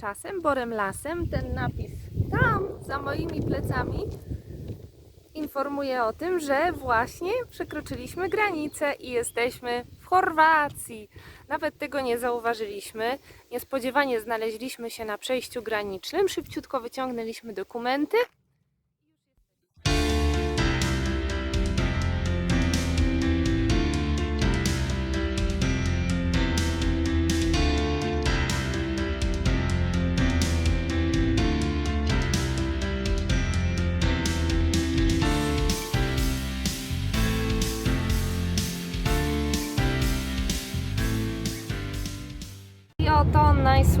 tymczasem Borem Lasem ten napis tam, za moimi plecami, informuje o tym, że właśnie przekroczyliśmy granicę i jesteśmy w Chorwacji. Nawet tego nie zauważyliśmy. Niespodziewanie znaleźliśmy się na przejściu granicznym. Szybciutko wyciągnęliśmy dokumenty.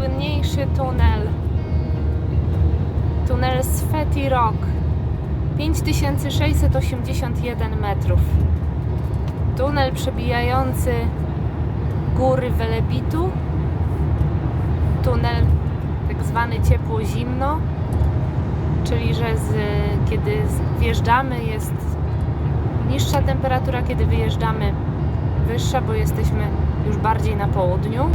Najsłynniejszy tunel. Tunel Sveti Rock. 5681 metrów. Tunel przebijający góry Welebitu. Tunel tak zwany ciepło-zimno, czyli że z, kiedy wjeżdżamy jest niższa temperatura, kiedy wyjeżdżamy wyższa, bo jesteśmy już bardziej na południu.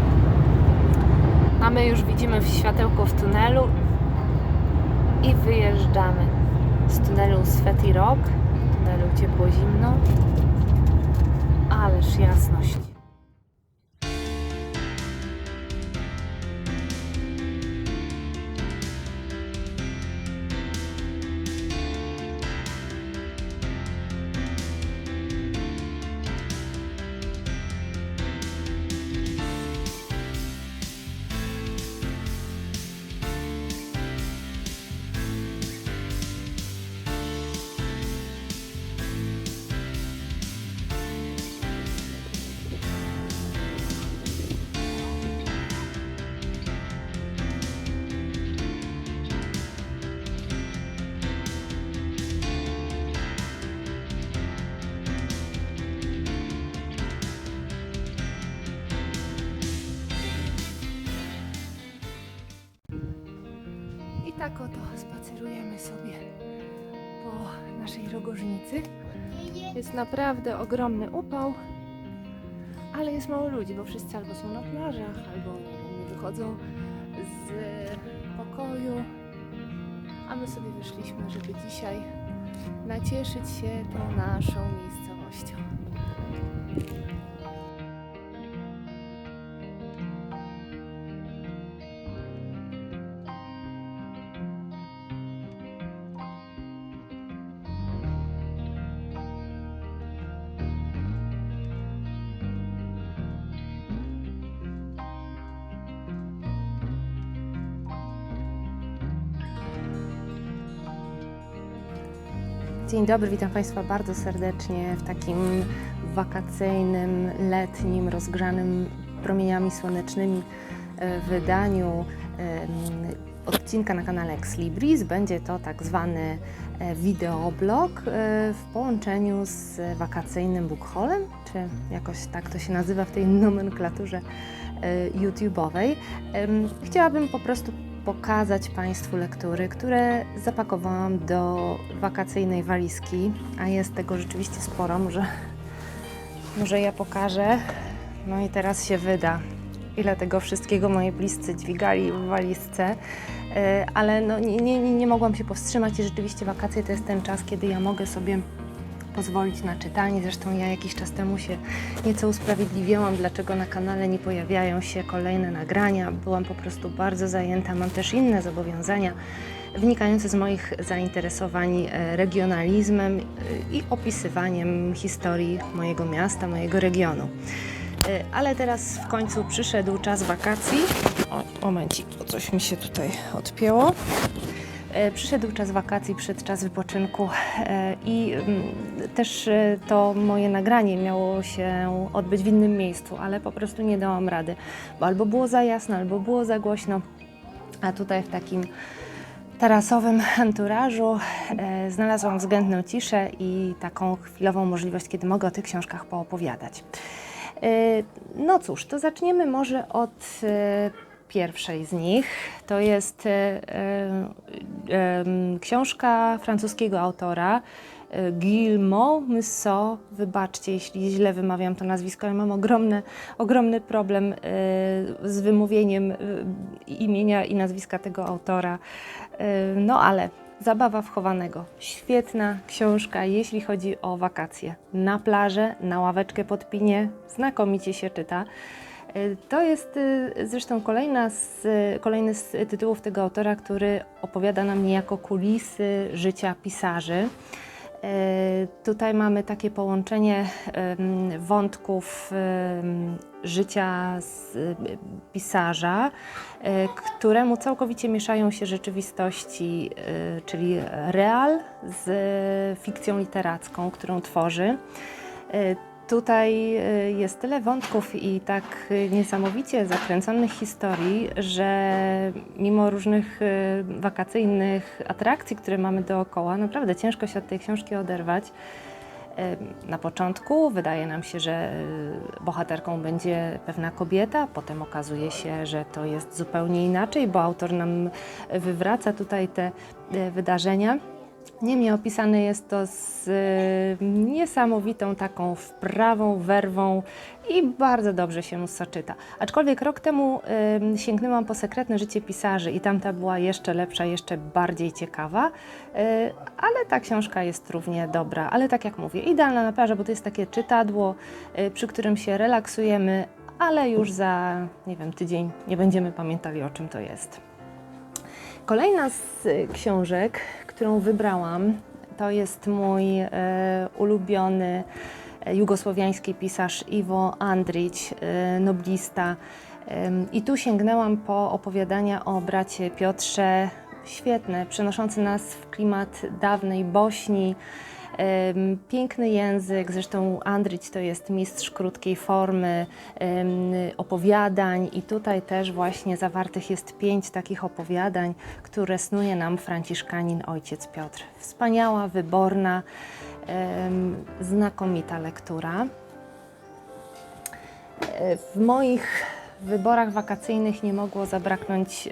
A my już widzimy światełko w tunelu i wyjeżdżamy z tunelu Sveti Rock, tunelu ciepło-zimno. Ależ jasność. Tak oto spacerujemy sobie po naszej rogożnicy. Jest naprawdę ogromny upał, ale jest mało ludzi, bo wszyscy albo są na plażach, albo nie, wychodzą z pokoju. A my sobie wyszliśmy, żeby dzisiaj nacieszyć się tą naszą miejscowością. Dzień dobry, witam Państwa bardzo serdecznie w takim wakacyjnym, letnim, rozgrzanym promieniami słonecznymi e, wydaniu odcinka na kanale Ex Libris. Będzie to tak zwany e, wideoblog e, w połączeniu z wakacyjnym bookholem, czy jakoś tak to się nazywa w tej nomenklaturze YouTube'owej. Chciałabym po prostu pokazać Państwu lektury, które zapakowałam do wakacyjnej walizki, a jest tego rzeczywiście sporo. Może, może ja pokażę. No i teraz się wyda, ile tego wszystkiego moi bliscy dźwigali w walizce. E, Ale no, nie, nie, nie mogłam się powstrzymać i rzeczywiście wakacje to jest ten czas, kiedy ja mogę sobie pozwolić na czytanie. Zresztą ja jakiś czas temu się nieco usprawiedliwiałam, dlaczego na kanale nie pojawiają się kolejne nagrania. Byłam po prostu bardzo zajęta. Mam też inne zobowiązania wynikające z moich zainteresowań e, regionalizmem e, i opisywaniem historii mojego miasta, mojego regionu. E, Ale teraz w końcu przyszedł czas wakacji. O, momencik, bo coś mi się tutaj odpięło. E, Przyszedł czas wakacji, przyszedł czas wypoczynku e, i mm, też e, to moje nagranie miało się odbyć w innym miejscu, ale po prostu nie dałam rady, bo albo było za jasno, albo było za głośno, a tutaj w takim tarasowym anturażu znalazłam względną ciszę i taką chwilową możliwość, kiedy mogę o tych książkach poopowiadać. No cóż, to zaczniemy może od pierwszej z nich. To jest e, e, książka francuskiego autora e, Guillemot Musso. Wybaczcie, jeśli źle wymawiam to nazwisko, ale mam ogromny, ogromny problem z wymówieniem imienia i nazwiska tego autora. No ale Zabawa wchowanego. Świetna książka, jeśli chodzi o wakacje. Na plażę, na ławeczkę pod pinie, znakomicie się czyta. Y, To jest y, zresztą kolejna z, kolejny z tytułów tego autora, który opowiada nam niejako kulisy życia pisarzy. E, Tutaj mamy takie połączenie wątków życia y, pisarza, e, któremu całkowicie mieszają się rzeczywistości, e, czyli real z fikcją literacką, którą tworzy. Tutaj e, jest tyle wątków i tak e, niesamowicie zakręconych historii, że mimo różnych e, wakacyjnych atrakcji, które mamy dookoła, naprawdę ciężko się od tej książki oderwać. Na początku wydaje nam się, że bohaterką będzie pewna kobieta, potem okazuje się, że to jest zupełnie inaczej, bo autor nam wywraca tutaj te wydarzenia. Niemniej opisane jest to z e, niesamowitą taką wprawą, werwą i bardzo dobrze się mnóstwo czyta. Aczkolwiek rok temu e, sięgnęłam po sekretne życie pisarzy i tamta była jeszcze lepsza, jeszcze bardziej ciekawa, e, ale ta książka jest równie dobra. Ale tak jak mówię, idealna na plażę, bo to jest takie czytadło, przy którym się relaksujemy, ale już za, nie wiem, tydzień nie będziemy pamiętali o czym to jest. Kolejna z y, książek, którą wybrałam, to jest mój e, ulubiony e, jugosłowiański pisarz Iwo Andrić, e, noblista. I tu sięgnęłam po opowiadania o bracie Piotrze, świetne, przenoszące nas w klimat dawnej Bośni. Piękny język, zresztą Andrić to jest mistrz krótkiej formy, opowiadań i tutaj też właśnie zawartych jest pięć takich opowiadań, które snuje nam franciszkanin ojciec Piotr. Wspaniała, wyborna, znakomita lektura. E, W moich wyborach wakacyjnych nie mogło zabraknąć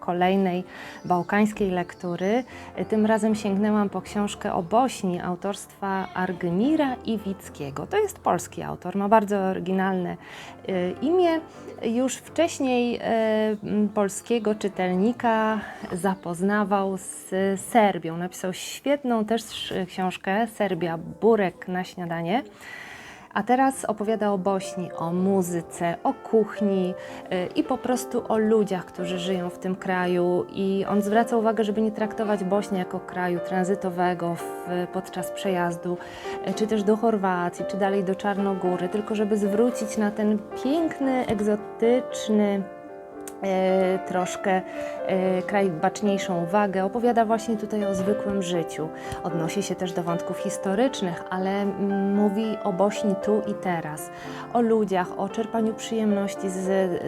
kolejnej bałkańskiej lektury. Tym razem sięgnęłam po książkę o Bośni autorstwa Argymira Iwickiego. To jest polski autor, ma bardzo oryginalne y, imię. Już wcześniej y, polskiego czytelnika zapoznawał z Serbią. Napisał świetną też y, książkę Serbia Burek na śniadanie. A teraz opowiada o Bośni, o muzyce, o kuchni y, i po prostu o ludziach, którzy żyją w tym kraju. I on zwraca uwagę, żeby nie traktować Bośni jako kraju tranzytowego w, podczas przejazdu, y, czy też do Chorwacji, czy dalej do Czarnogóry, tylko żeby zwrócić na ten piękny, egzotyczny, troszkę e, kraj baczniejszą uwagę. Opowiada właśnie tutaj o zwykłym życiu. Odnosi się też do wątków historycznych, ale mówi o Bośni tu i teraz, o ludziach, o czerpaniu przyjemności z,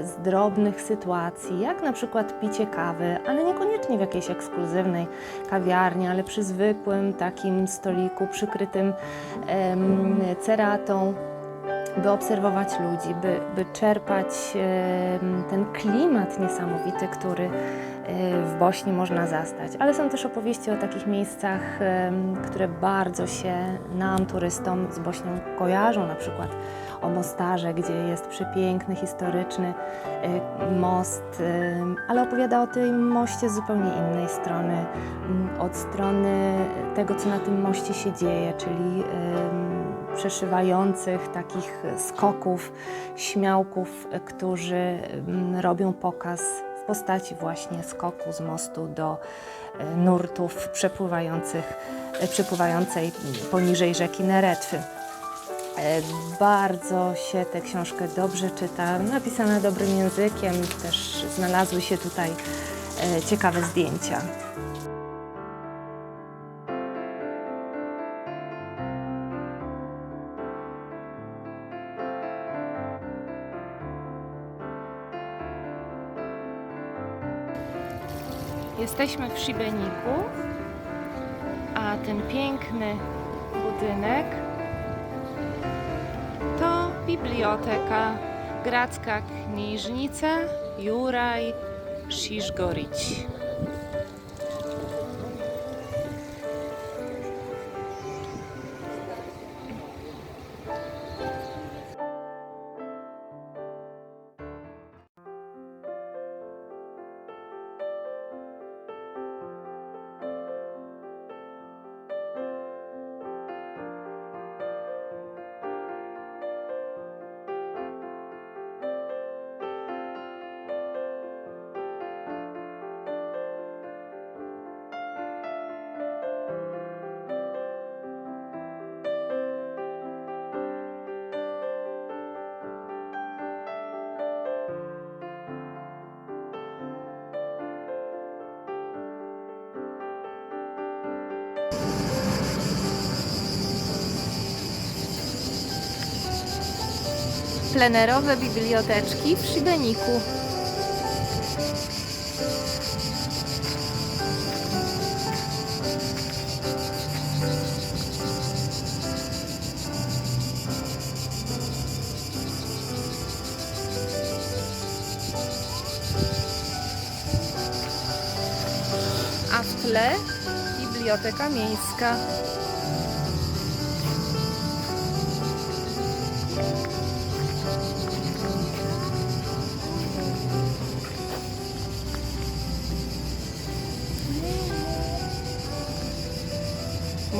z drobnych sytuacji, jak na przykład picie kawy, ale niekoniecznie w jakiejś ekskluzywnej kawiarni, ale przy zwykłym takim stoliku przykrytym em, ceratą by obserwować ludzi, by, by czerpać em, ten klimat niesamowity, który e, w Bośni można zastać. Ale są też opowieści o takich miejscach, em, które bardzo się nam, turystom z Bośnią kojarzą, na przykład o Mostarze, gdzie jest przepiękny, historyczny e, most, ale opowiada o tym moście z zupełnie innej strony, m, od strony tego, co na tym moście się dzieje, czyli przeszywających takich skoków, śmiałków, którzy mm, robią pokaz w postaci właśnie skoku z mostu do e, nurtów przepływających, e, przepływającej poniżej rzeki Neretwy. E, Bardzo się tę książkę dobrze czyta, napisana dobrym językiem, też znalazły się tutaj ciekawe zdjęcia. Jesteśmy w Szibeniku, a ten piękny budynek to biblioteka Gracka Kniżnica Juraj Sziszgorić. Plenerowe biblioteczki w Szybeniku. A w tle biblioteka miejska.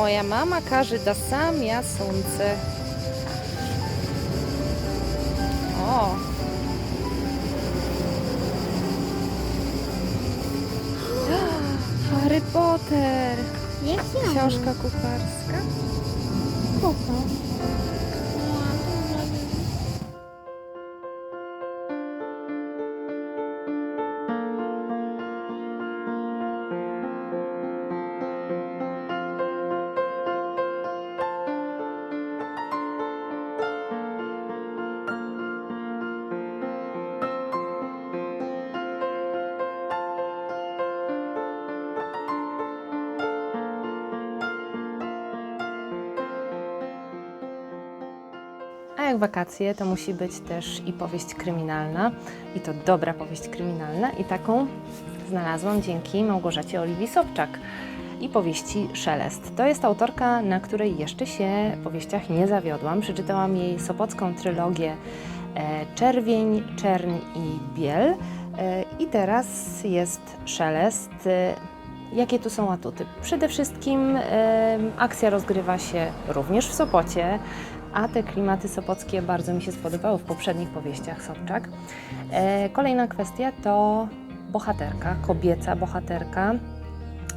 Moja mama każe da sam ja sądzę. O! Harry Potter! Książka kucharska. Spoko. Wakacje, to musi być też i powieść kryminalna, i to dobra powieść kryminalna, i taką znalazłam dzięki Małgorzacie Oliwii Sobczak i powieści Szelest. To jest autorka, na której jeszcze się powieściach nie zawiodłam. Przeczytałam jej sopocką trylogię e, Czerwień, Czerń i Biel. E, I teraz jest Szelest. E, Jakie tu są atuty? Przede wszystkim akcja rozgrywa się również w Sopocie, a te klimaty sopockie bardzo mi się spodobały w poprzednich powieściach Sobczak. E, kolejna kwestia to bohaterka, kobieca bohaterka.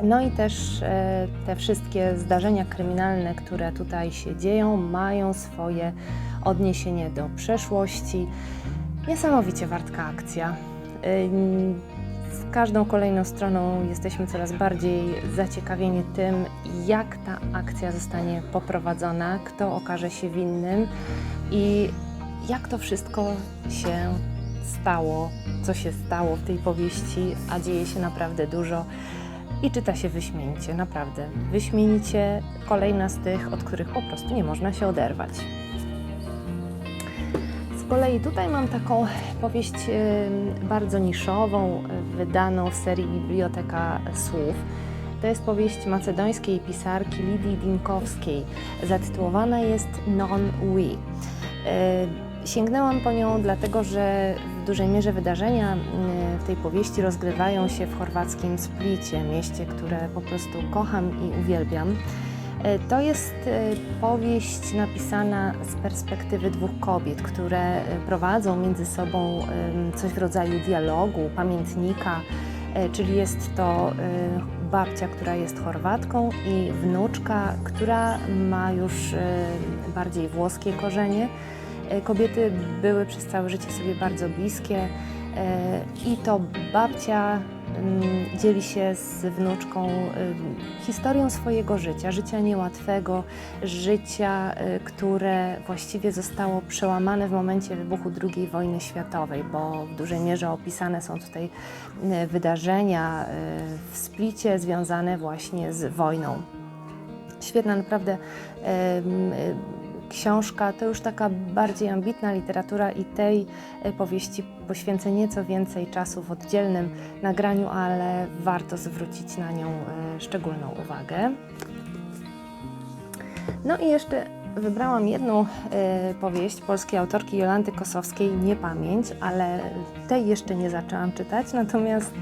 No i też e, te wszystkie zdarzenia kryminalne, które tutaj się dzieją, mają swoje odniesienie do przeszłości. Niesamowicie wartka akcja. Z każdą kolejną stroną jesteśmy coraz bardziej zaciekawieni tym, jak ta akcja zostanie poprowadzona, kto okaże się winnym i jak to wszystko się stało, co się stało w tej powieści, a dzieje się naprawdę dużo i czyta się wyśmienicie, naprawdę. Wyśmienicie kolejna z tych, od których po prostu nie można się oderwać. Z kolei tutaj mam taką powieść bardzo niszową, wydaną w serii Biblioteka Słów. To jest powieść macedońskiej pisarki Lidii Dinkowskiej. Zatytułowana jest Non We. Sięgnęłam po nią dlatego, że w dużej mierze wydarzenia w tej powieści rozgrywają się w chorwackim Splicie, mieście, które po prostu kocham i uwielbiam. E, To jest e, powieść napisana z perspektywy dwóch kobiet, które e, prowadzą między sobą coś w rodzaju dialogu, pamiętnika, czyli jest to babcia, która jest Chorwatką i wnuczka, która ma już bardziej włoskie korzenie. Kobiety były przez całe życie sobie bardzo bliskie i to babcia dzieli się z wnuczką ym, historią swojego życia, życia niełatwego, życia, y, które właściwie zostało przełamane w momencie wybuchu II wojny światowej, bo w dużej mierze opisane są tutaj y, wydarzenia y, w Splicie związane właśnie z wojną. Świetna naprawdę y, książka, to już taka bardziej ambitna literatura i tej e, powieści poświęcę nieco więcej czasu w oddzielnym nagraniu, ale warto zwrócić na nią e, szczególną uwagę. No i jeszcze wybrałam jedną e, powieść polskiej autorki Jolanty Kosowskiej, Niepamięć, ale tej jeszcze nie zaczęłam czytać, natomiast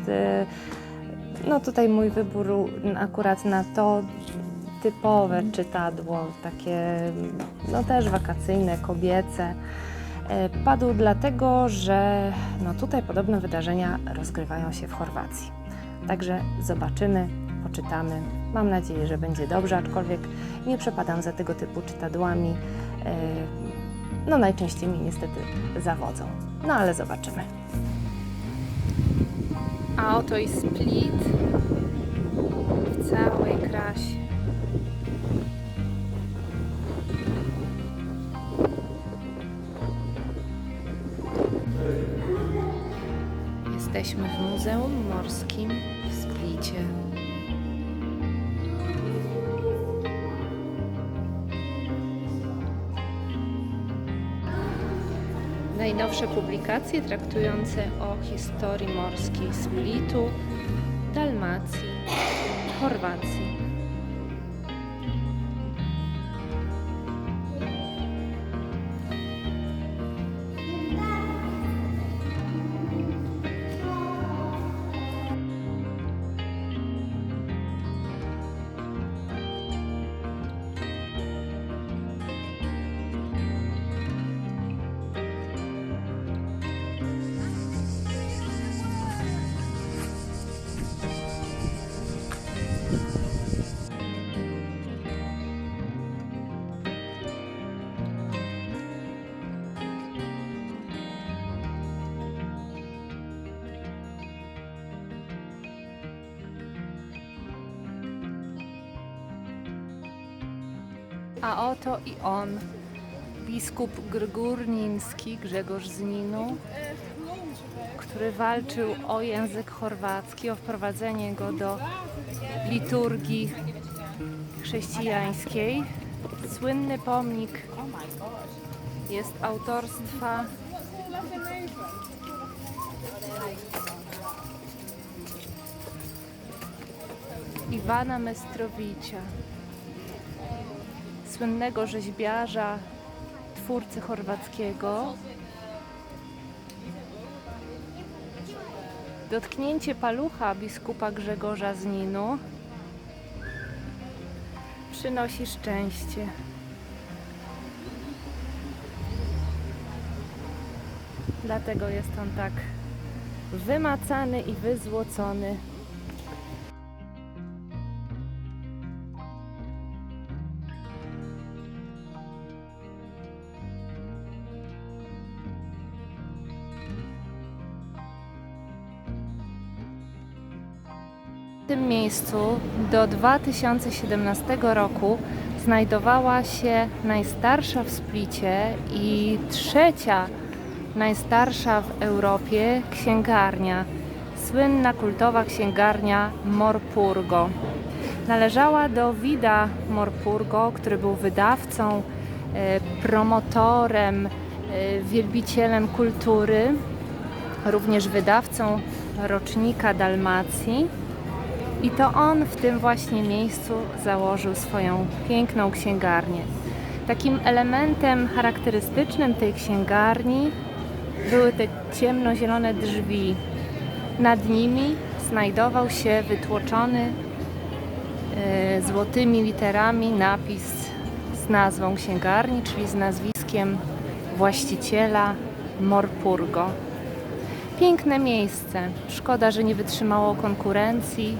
no tutaj mój wybór akurat na to typowe czytadło, takie no też wakacyjne, kobiece. E, Padł dlatego, że no tutaj podobne wydarzenia rozgrywają się w Chorwacji. Także zobaczymy, poczytamy. Mam nadzieję, że będzie dobrze, aczkolwiek nie przepadam za tego typu czytadłami. E, No najczęściej mi niestety zawodzą. No ale zobaczymy. A oto i split w całej krasie. Jesteśmy w Muzeum Morskim w Splicie. Najnowsze publikacje traktujące o historii morskiej Splitu, Dalmacji, Chorwacji. A oto i on, biskup Grgurniński Grzegorz z Ninu, który walczył o język chorwacki, o wprowadzenie go do liturgii chrześcijańskiej. Słynny pomnik jest autorstwa Iwana Mestrowicza słynnego rzeźbiarza, twórcy chorwackiego. Dotknięcie palucha biskupa Grzegorza z Ninu przynosi szczęście. Dlatego jest on tak wymacany i wyzłocony. W tym miejscu do 2017 roku znajdowała się najstarsza w Splicie i trzecia najstarsza w Europie księgarnia, słynna kultowa księgarnia Morpurgo. Należała do Wida Morpurgo, który był wydawcą, e, promotorem, e, wielbicielem kultury, również wydawcą rocznika Dalmacji. I to on w tym właśnie miejscu założył swoją piękną księgarnię. Takim elementem charakterystycznym tej księgarni były te ciemnozielone drzwi. Nad nimi znajdował się wytłoczony e, złotymi literami napis z nazwą księgarni, czyli z nazwiskiem właściciela Morpurgo. Piękne miejsce. Szkoda, że nie wytrzymało konkurencji.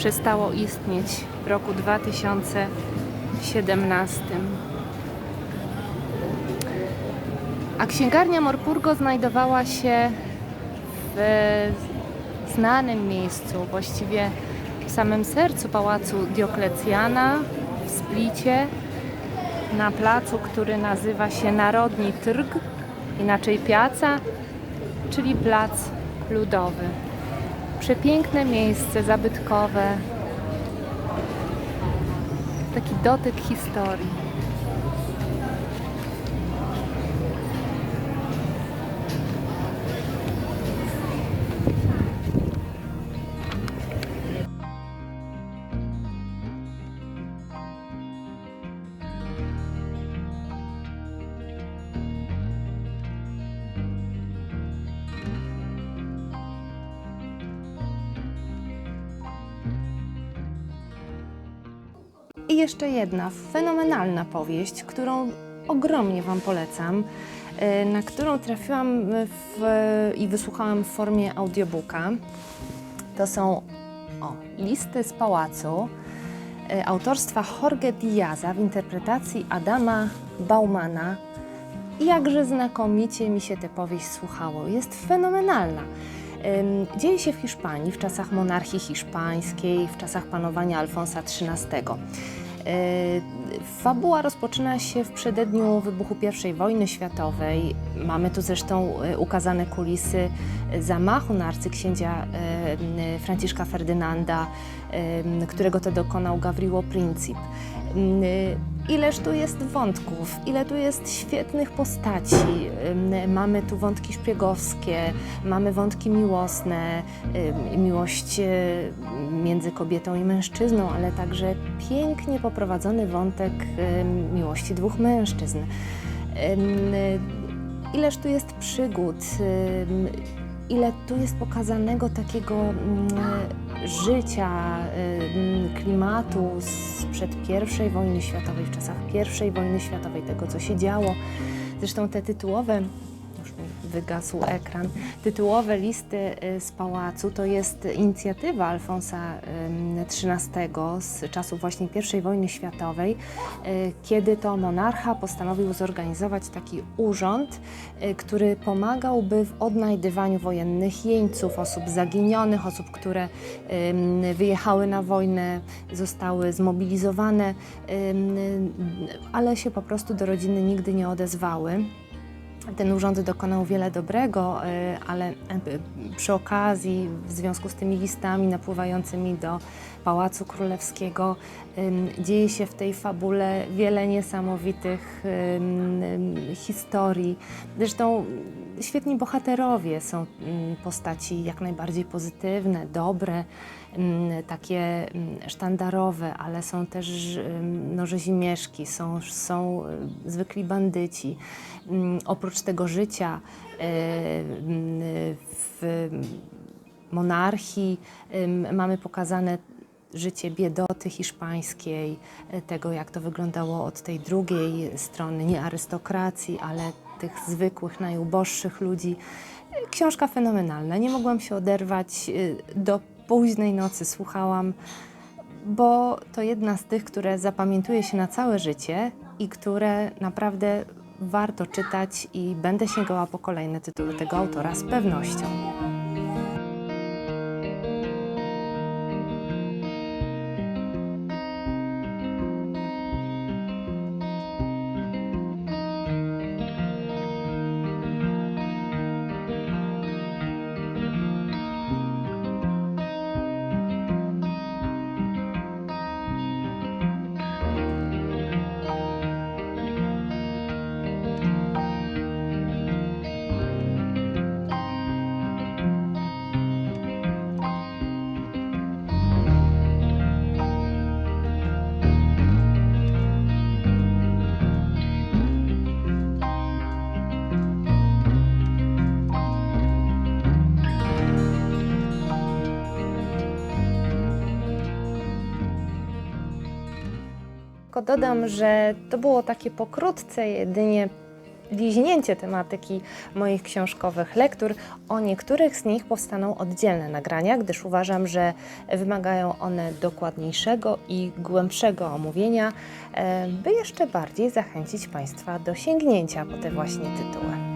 Przestało istnieć w roku 2017. A księgarnia Morpurgo znajdowała się w znanym miejscu, właściwie w samym sercu pałacu Dioklecjana w Splicie, na placu, który nazywa się Narodni Trg, inaczej Piaca, czyli Plac Ludowy. Przepiękne miejsce zabytkowe, taki dotyk historii. Jeszcze jedna fenomenalna powieść, którą ogromnie Wam polecam, e, na którą trafiłam w, i wysłuchałam w formie audiobooka. To są o, listy z pałacu e, autorstwa Jorge Diaza w interpretacji Adama Baumana. Jakże znakomicie mi się tę powieść słuchało. Jest fenomenalna. Dzieje się w Hiszpanii, w czasach monarchii hiszpańskiej, w czasach panowania Alfonsa XIII. Fabuła rozpoczyna się w przededniu wybuchu I wojny światowej. Mamy tu zresztą e, ukazane kulisy zamachu na arcyksięcia e, Franciszka Ferdynanda, którego to dokonał Gawriło Princip. Ileż tu jest wątków, ile tu jest świetnych postaci. Mamy tu wątki szpiegowskie, mamy wątki miłosne, miłość y, między kobietą i mężczyzną, ale także pięknie poprowadzony wątek miłości dwóch mężczyzn. Ileż tu jest przygód, ile tu jest pokazanego takiego mm, życia, ym, klimatu sprzed I wojny światowej, w czasach I wojny światowej, tego co się działo. Zresztą te tytułowe, wygasł ekran, tytułowe listy y, z pałacu to jest inicjatywa Alfonsa XIII z czasów właśnie I wojny światowej, y, kiedy to monarcha postanowił zorganizować taki urząd, y, który pomagałby w odnajdywaniu wojennych jeńców, osób zaginionych, osób, które wyjechały na wojnę, zostały zmobilizowane, ale się po prostu do rodziny nigdy nie odezwały. Ten urząd dokonał wiele dobrego, y, ale y, przy okazji, w związku z tymi listami napływającymi do Pałacu Królewskiego, dzieje się w tej fabule wiele niesamowitych historii. Zresztą świetni bohaterowie są postaci jak najbardziej pozytywne, dobre, takie ym, sztandarowe, ale są też ym, no, rzezimieszki, są, są y, zwykli bandyci. Oprócz tego życia y, w monarchii mamy pokazane życie biedoty hiszpańskiej, y, tego jak to wyglądało od tej drugiej strony, nie arystokracji, ale tych zwykłych, najuboższych ludzi. Książka fenomenalna, nie mogłam się oderwać do późnej nocy, słuchałam, bo to jedna z tych, które zapamiętuje się na całe życie i które naprawdę warto czytać i będę sięgała po kolejne tytuły tego autora z pewnością. Tylko dodam, że to było takie pokrótce jedynie liźnięcie tematyki moich książkowych lektur. O niektórych z nich powstaną oddzielne nagrania, gdyż uważam, że wymagają one dokładniejszego i głębszego omówienia, e, by jeszcze bardziej zachęcić Państwa do sięgnięcia po te właśnie tytuły.